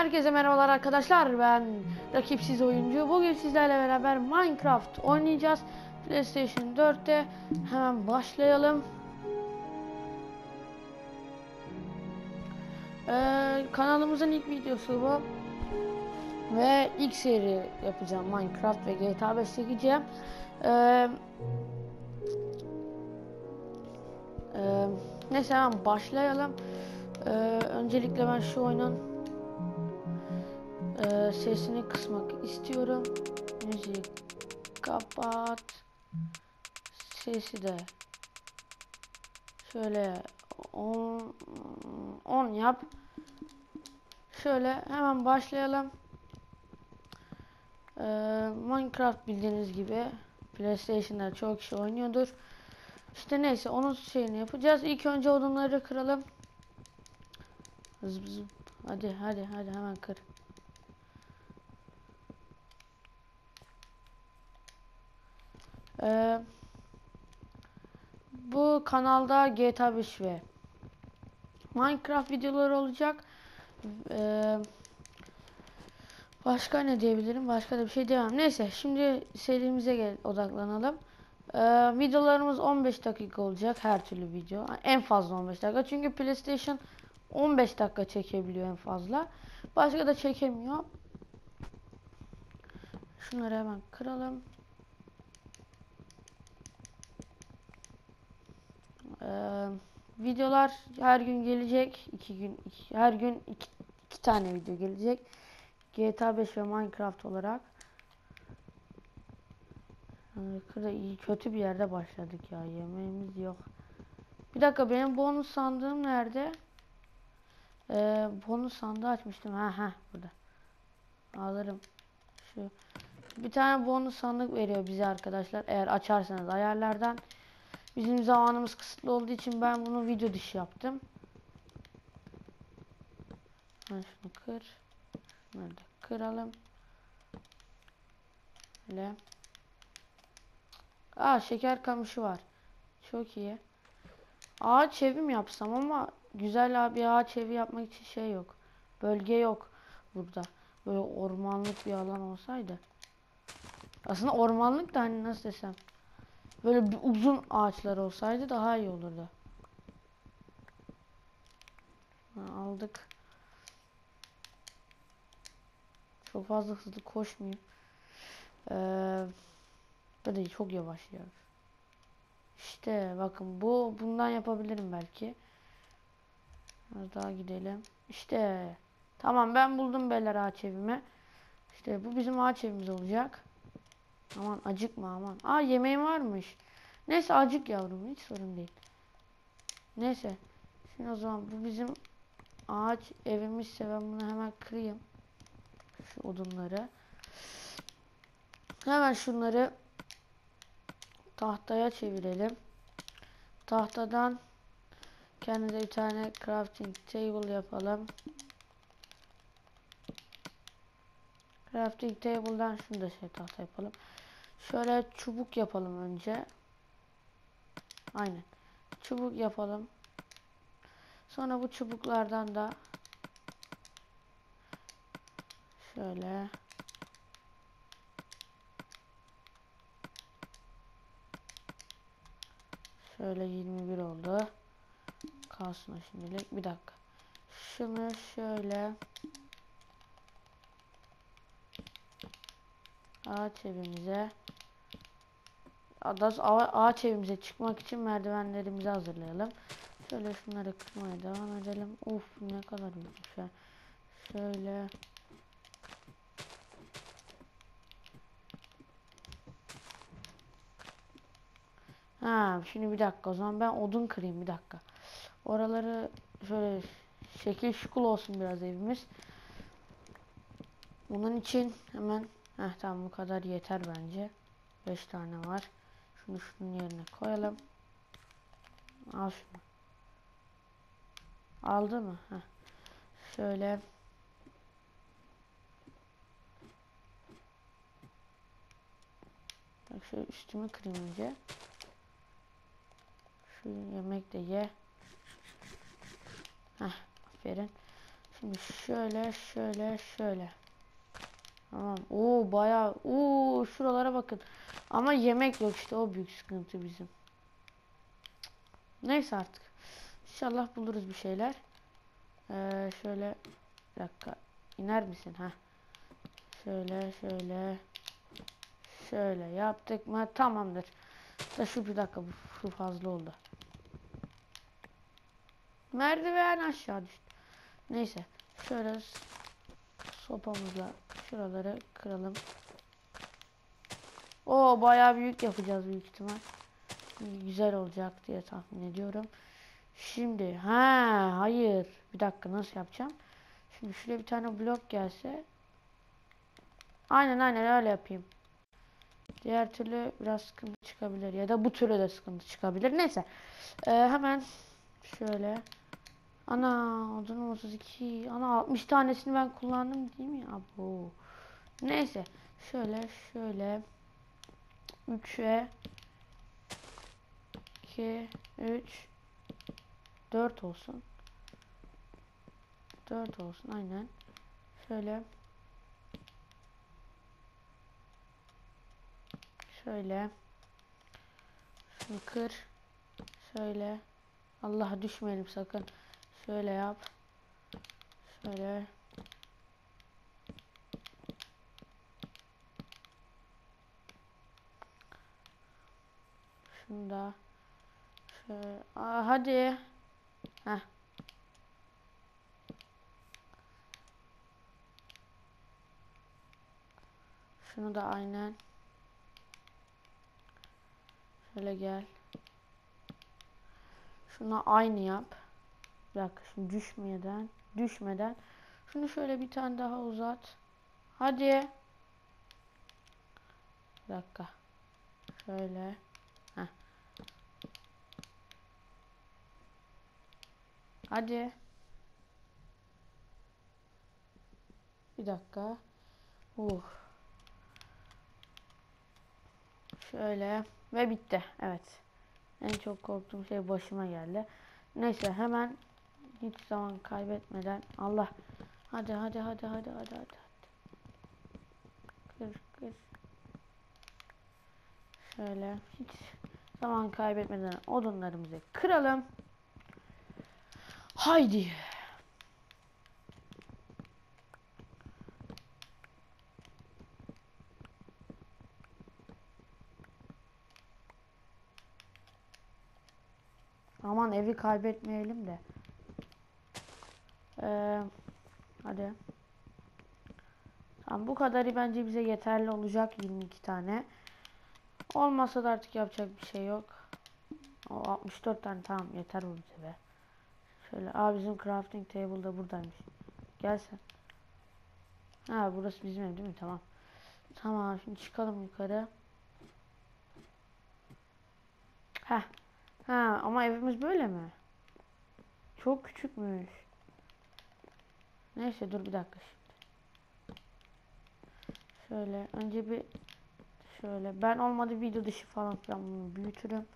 Herkese merhabalar arkadaşlar. Ben rakipsiz oyuncu. Bugün sizlerle beraber Minecraft oynayacağız. PlayStation 4'te. Hemen başlayalım. Ee, kanalımızın ilk videosu bu. Ve ilk seri yapacağım Minecraft ve GTA 5 çekeceğim. Ee, e, neyse hemen başlayalım. Ee, öncelikle ben şu oyunun ee, sesini kısmak istiyorum. Müziği kapat. Sesi de şöyle 10 10 yap. Şöyle hemen başlayalım. Ee, Minecraft bildiğiniz gibi PlayStation'da çok kişi oynuyordur. İşte neyse onun şeyini yapacağız. İlk önce odunları kıralım. Zıp zıp. Hadi hadi hadi hemen kır. Ee, bu kanalda GTA 5 ve Minecraft videoları olacak. Ee, başka ne diyebilirim? Başka da bir şey diyemem. Neyse şimdi serimize gel odaklanalım. Ee, videolarımız 15 dakika olacak her türlü video. En fazla 15 dakika. Çünkü PlayStation 15 dakika çekebiliyor en fazla. Başka da çekemiyor. Şunları hemen kıralım. Ee, videolar her gün gelecek. iki gün iki, her gün iki, iki tane video gelecek. GTA 5 ve Minecraft olarak. İyi kötü bir yerde başladık ya. Yemeğimiz yok. Bir dakika benim bonus sandığım nerede? Ee, bonus sandığı açmıştım. Ha ha burada. Alırım. Şu bir tane bonus sandık veriyor bize arkadaşlar. Eğer açarsanız ayarlardan. Bizim zamanımız kısıtlı olduğu için ben bunu video dışı yaptım. Ben şunu kır. Şunları da kıralım. Böyle. Aa şeker kamışı var. Çok iyi. Ağaç evi yapsam ama güzel bir ağaç evi yapmak için şey yok. Bölge yok burada. Böyle ormanlık bir alan olsaydı. Aslında ormanlık da hani nasıl desem. Böyle bir uzun ağaçlar olsaydı daha iyi olurdu. Ha, aldık. Çok fazla hızlı koşmayayım. Ee, böyle çok yavaş ya. İşte bakın bu bundan yapabilirim belki. Biraz daha gidelim. İşte tamam ben buldum beyler ağaç evimi. İşte bu bizim ağaç evimiz olacak. Aman acıkma aman. Aa yemeğim varmış. Neyse acık yavrum hiç sorun değil. Neyse. Şimdi o zaman bu bizim ağaç evimizse ben bunu hemen kırayım. Şu odunları. Hemen şunları tahtaya çevirelim. Tahtadan kendimize bir tane crafting table yapalım. Crafting table'dan şunu da şey tahta yapalım. Şöyle çubuk yapalım önce. Aynen. Çubuk yapalım. Sonra bu çubuklardan da şöyle şöyle 21 oldu. Kalsın şimdilik. Bir dakika. Şunu şöyle ağaç evimize ağaç evimize çıkmak için merdivenlerimizi hazırlayalım. Şöyle şunları kırmaya devam edelim. Uf ne kadar büyük şey. Şöyle Ha şimdi bir dakika o zaman ben odun kırayım bir dakika. Oraları şöyle şekil şukul olsun biraz evimiz. Bunun için hemen Heh tamam bu kadar yeter bence. 5 tane var. Şunu şunun yerine koyalım. Al şunu. Aldı mı? Heh. Şöyle. Bak şu üstümü kırayım önce. Şu yemek de ye. Heh, aferin. Şimdi şöyle şöyle şöyle. Tamam. Oo bayağı. Oo şuralara bakın. Ama yemek yok işte o büyük sıkıntı bizim. Neyse artık. İnşallah buluruz bir şeyler. Ee, şöyle bir dakika. İner misin ha? Şöyle şöyle. Şöyle yaptık mı? Tamamdır. Da şu bir dakika bu fazla oldu. Merdiven aşağı düştü. Neyse. Şöyle sopamızla şuraları kıralım. O bayağı büyük yapacağız büyük ihtimal. Güzel olacak diye tahmin ediyorum. Şimdi ha hayır. Bir dakika nasıl yapacağım? Şimdi şuraya bir tane blok gelse. Aynen aynen öyle yapayım. Diğer türlü biraz sıkıntı çıkabilir ya da bu türlü de sıkıntı çıkabilir. Neyse. Ee, hemen şöyle Ana odun 32. Ana 60 tanesini ben kullandım değil mi? Abo. Neyse. Şöyle şöyle 3'e 2 3 4 olsun. 4 olsun aynen. Şöyle Şöyle Şunu kır. Şöyle Allah düşmeyelim sakın. Şöyle yap. Şöyle. Şunu da. Şöyle. Aa, hadi. Heh. Şunu da aynen. Şöyle gel. Şuna aynı yap. Bir dakika şimdi düşmeden düşmeden şunu şöyle bir tane daha uzat. Hadi. Bir dakika. Şöyle. Heh. Hadi. Bir dakika. Uh. Şöyle ve bitti. Evet. En çok korktuğum şey başıma geldi. Neyse hemen hiç zaman kaybetmeden Allah hadi hadi hadi hadi hadi hadi kır kır şöyle hiç zaman kaybetmeden odunlarımızı kıralım haydi Aman evi kaybetmeyelim de. Ee, hadi. Tamam bu kadarı bence bize yeterli olacak 22 tane. Olmasa da artık yapacak bir şey yok. O 64 tane tamam yeter bu bize be. Şöyle aa bizim crafting table da buradaymış. Gel sen. Ha burası bizim ev değil mi? Tamam. Tamam şimdi çıkalım yukarı. Ha. Ha ama evimiz böyle mi? Çok küçükmüş. Neyse dur bir dakika şimdi. Şöyle önce bir şöyle ben olmadı video dışı falan filan bunu büyütürüm.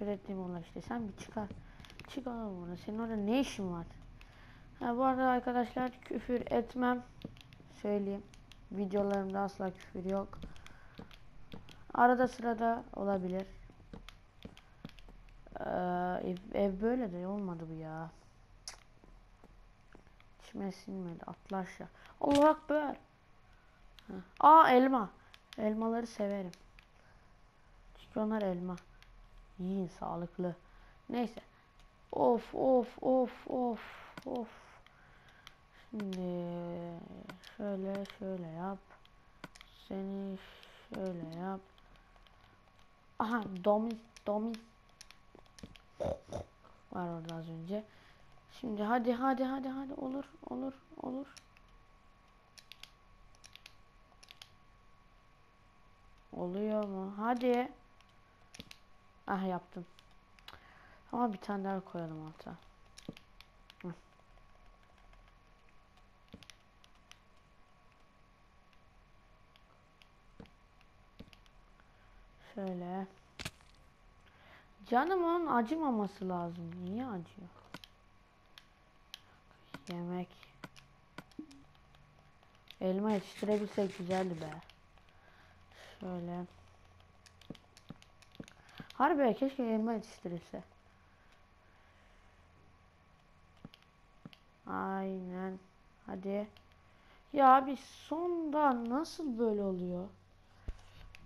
Nefret ettiğim onlar işte sen bir çıkar. Çıkar bunu. Senin orada ne işin var? Ha, bu arada arkadaşlar küfür etmem. Söyleyeyim. Videolarımda asla küfür yok. Arada sırada olabilir. Ee, ev, ev böyle de olmadı bu ya. İçime sinmedi. Atla aşağı. Allah akbar. Aa elma. Elmaları severim. Çünkü onlar elma. Yiyin sağlıklı. Neyse. Of of of of of. Şimdi şöyle şöyle yap. Seni şöyle yap. Aha domis domis var orada az önce. Şimdi hadi hadi hadi hadi olur olur olur. Oluyor mu? Hadi. Ah yaptım. Ama bir tane daha koyalım alta. Şöyle. Canımın acımaması lazım. Niye acıyor? Yemek. Elma yetiştirebilsek güzeldi be. Şöyle. Harbi keşke elma yetiştirilse. Aynen. Hadi. Ya abi sonda nasıl böyle oluyor?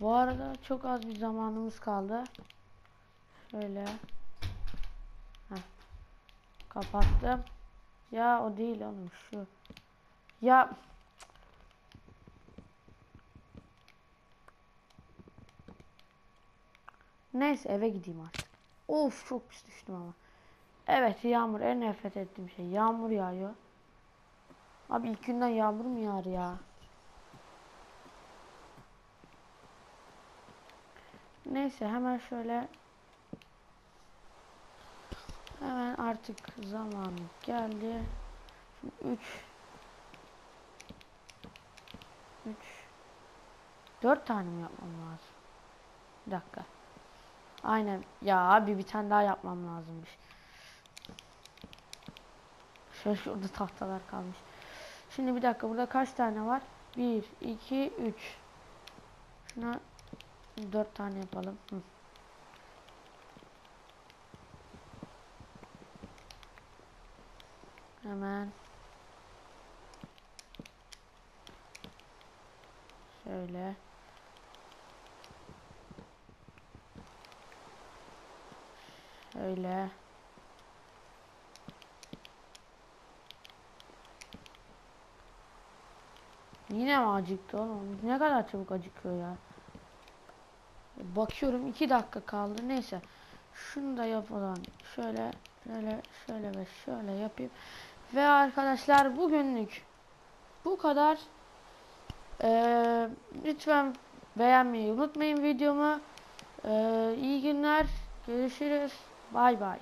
Bu arada çok az bir zamanımız kaldı. Şöyle. Heh. Kapattım. Ya o değil oğlum şu. Ya Neyse eve gideyim artık. Of çok pis düştüm ama. Evet yağmur en nefret ettiğim şey. Yağmur yağıyor. Abi ilk günden yağmur mu yağar ya? Neyse hemen şöyle hemen artık zamanı geldi. 3 3 4 tane mi yapmam lazım? Bir dakika. Aynen. Ya abi bir tane daha yapmam lazımmış. Şöyle şurada tahtalar kalmış. Şimdi bir dakika burada kaç tane var? 1, 2, 3. Şuna 4 tane yapalım. Hı. Hemen. Şöyle. Şöyle. Yine mi acıktı oğlum? Ne kadar çabuk acıkıyor ya. Bakıyorum 2 dakika kaldı. Neyse. Şunu da yapalım. Şöyle, şöyle, şöyle ve şöyle yapayım. Ve arkadaşlar bugünlük bu kadar. Ee, lütfen beğenmeyi unutmayın videomu. Ee, iyi günler. Görüşürüz. Bay bay.